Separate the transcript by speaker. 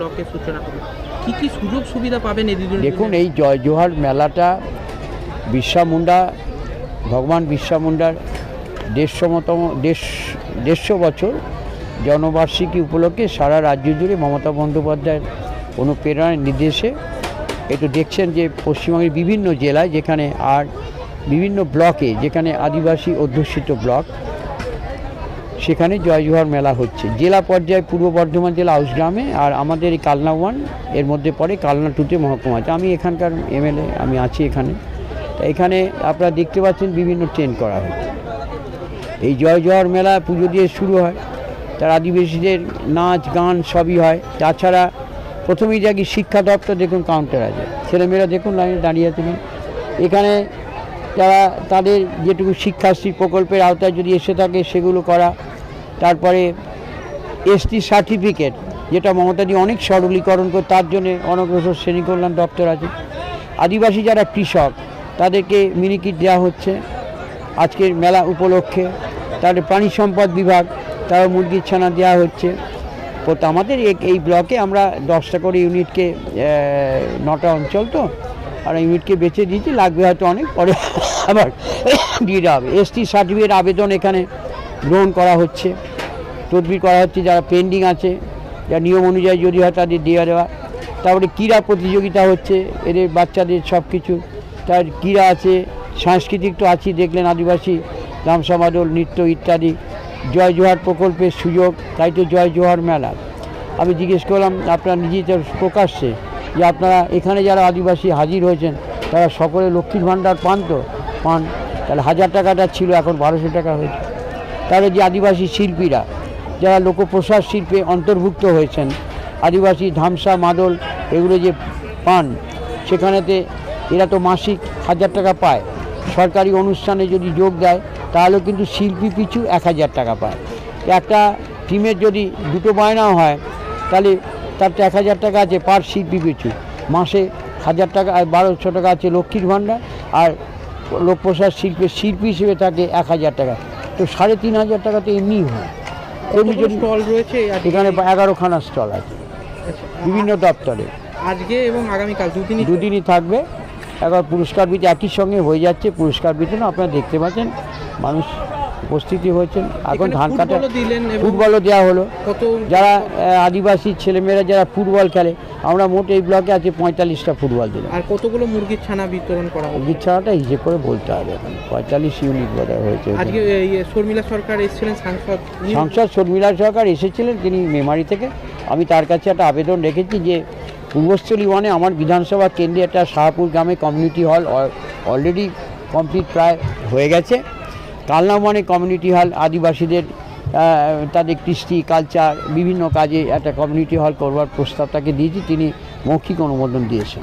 Speaker 1: ব্লকের সূচনা করবে কি কি সুযোগ সুবিধা পাবেন এই দুজন
Speaker 2: দেখুন এই জয় জোহার মেলাটা বিরসা মুন্ডা ভগবান বিরসা মুন্ডার দেড়শোতম দেড় দেড়শো বছর জনবার্ষিকী উপলক্ষে সারা রাজ্য জুড়ে মমতা বন্দ্যোপাধ্যায়ের অনুপ্রেরণার নির্দেশে একটু দেখছেন যে পশ্চিমবঙ্গের বিভিন্ন জেলায় যেখানে আর বিভিন্ন ব্লকে যেখানে আদিবাসী অধ্যুষিত ব্লক সেখানে জয় মেলা হচ্ছে। জেলা পর্যায়ে পূর্ব বর্ধমান জেলা আউসগ্রামে আর আমাদের এই কালনা ওয়ান, এর মধ্যে পড়ে কালনা টুতে মহকুমা। আছে আমি এখানকার এমএলএ, আমি আছি এখানে। তা এখানে আপনারা দেখতে পাচ্ছেন বিভিন্ন ট্রেন করা হচ্ছে। এই জয় জোহার মেলা পুজো দিয়ে শুরু হয়। তার আদিবাসীদের নাচ, গান সবই হয়। তাছাড়া প্রথমেই দেখি শিক্ষা দপ্তর, দেখুন কাউন্টার আছে। ছেলেমেয়েরা দেখুন লাইনে দাঁড়িয়ে আছেন এখানে যারা তাদের যেটুকু শিক্ষাশ্রী প্রকল্পের আওতায় যদি এসে থাকে, সেগুলো করা। তারপরে এসটি সার্টিফিকেট, যেটা মমতাদি অনেক সরলীকরণ করে, তার জন্যে অনগ্রসর শ্রেণি কল্যাণ দপ্তর আছে। আদিবাসী যারা কৃষক, তাদেরকে মিনিকিট দেওয়া হচ্ছে। আজকের মেলা উপলক্ষে তাদের প্রাণী সম্পদ বিভাগ তারা মুরগির ছানা দেওয়া হচ্ছে। আমাদের এই ব্লকে আমরা দশটা করে ইউনিটকে নটা অঞ্চল তো, আর ইউনিটকে বেছে দিয়েছি, লাগবে হয়তো অনেক, পরে আবার দিয়ে দেওয়া হবে। এসটি সার্টিফিকেট আবেদন এখানে গ্রহণ করা হচ্ছে। তদবির করা হচ্ছে, যারা পেন্ডিং আছে, যা নিয়ম অনুযায়ী যদি হয় তাদের দেওয়া দেওয়া। তারপরে ক্রীড়া প্রতিযোগিতা হচ্ছে, এদের বাচ্চাদের সব কিছু তার ক্রীড়া আছে, সাংস্কৃতিক তো আছেই, দেখলেন আদিবাসী গামসা মাদল নৃত্য ইত্যাদি। জয় জোহার প্রকল্পের সুযোগ, তাই তো জয় জোহার মেলা। আমি জিজ্ঞেস করলাম, আপনারা নিজেই তো প্রকাশ্যে, যে আপনারা এখানে যারা আদিবাসী হাজির হয়েছেন, তারা সকলে লক্ষ্মীর ভাণ্ডার পান তো? পান। তাহলে হাজার টাকাটা ছিল, এখন বারোশো টাকা হয়েছে। তাহলে যে আদিবাসী শিল্পীরা যারা লোকপ্রসাদ শিল্পে অন্তর্ভুক্ত হয়েছেন, আদিবাসী, ধামসা, মাদল, এগুলো যে পান, সেখানেতে এরা তো মাসিক হাজার টাকা পায়। সরকারি অনুষ্ঠানে যদি যোগ দেয়, তাহলে কিন্তু শিল্পী পিছু এক হাজার টাকা পায়। একটা টিমের যদি দুটো বায়নাও হয়, তাহলে তার তো এক হাজার টাকা আছে পার শিল্পী পিছু। মাসে হাজার টাকা, আর বারোশো টাকা আছে লক্ষ্মীর ভাণ্ডার, আর লোকপ্রসাদ শিল্পের শিল্পী হিসেবে থাকে এক হাজার টাকা। তো সাড়ে তিন হাজার টাকা তো এমনিই হয়।
Speaker 1: স্টল রয়েছে?
Speaker 2: এখানে এগারোখানা স্টল আছে।
Speaker 1: আচ্ছা,
Speaker 2: বিভিন্ন দপ্তরে।
Speaker 1: আজকে এবং আগামীকাল দুদিনই
Speaker 2: দুদিনই থাকবে। এবার পুরস্কার বিতরণ একই সঙ্গে হয়ে যাচ্ছে। পুরস্কার বিতরণ আপনারা দেখতে পাচ্ছেন। মানুষ উপস্থিতি হয়েছেন। এখন ধান কাটা
Speaker 1: ফুটবলও দিলেন
Speaker 2: ফুটবলও দেওয়া হলো। যারা আদিবাসী ছেলেমেয়েরা যারা ফুটবল খেলে আমরা মোট এই ব্লকে আছে পঁয়তাল্লিশটা ফুটবল দিলাম।
Speaker 1: আর কতগুলো মুরগির ছানা বিতরণ করা
Speaker 2: মুরগির ছানাটা হিসেব করে বলতে হবে এখন। পঁয়তাল্লিশ ইউনিট বোধহয় হয়েছে
Speaker 1: আজকে শর্মিলা সরকার এসেছিলেন সাংসদ
Speaker 2: সংসদ শর্মিলা সরকার এসেছিলেন তিনি মেমারি থেকে। আমি তার কাছে একটা আবেদন রেখেছি যে পূর্বস্থলী ওয়ানে আমার বিধানসভা কেন্দ্রে একটা শাহপুর গ্রামে কমিউনিটি হল অলরেডি কমপ্লিট প্রায় হয়ে গেছে। কালনা মানে কমিউনিটি হল আদিবাসীদের তাদের কৃষ্টি, কালচার, বিভিন্ন কাজে একটা কমিউনিটি হল করবার প্রস্তাব তাকে দিয়েছি, তিনি মৌখিক অনুমোদন দিয়েছেন।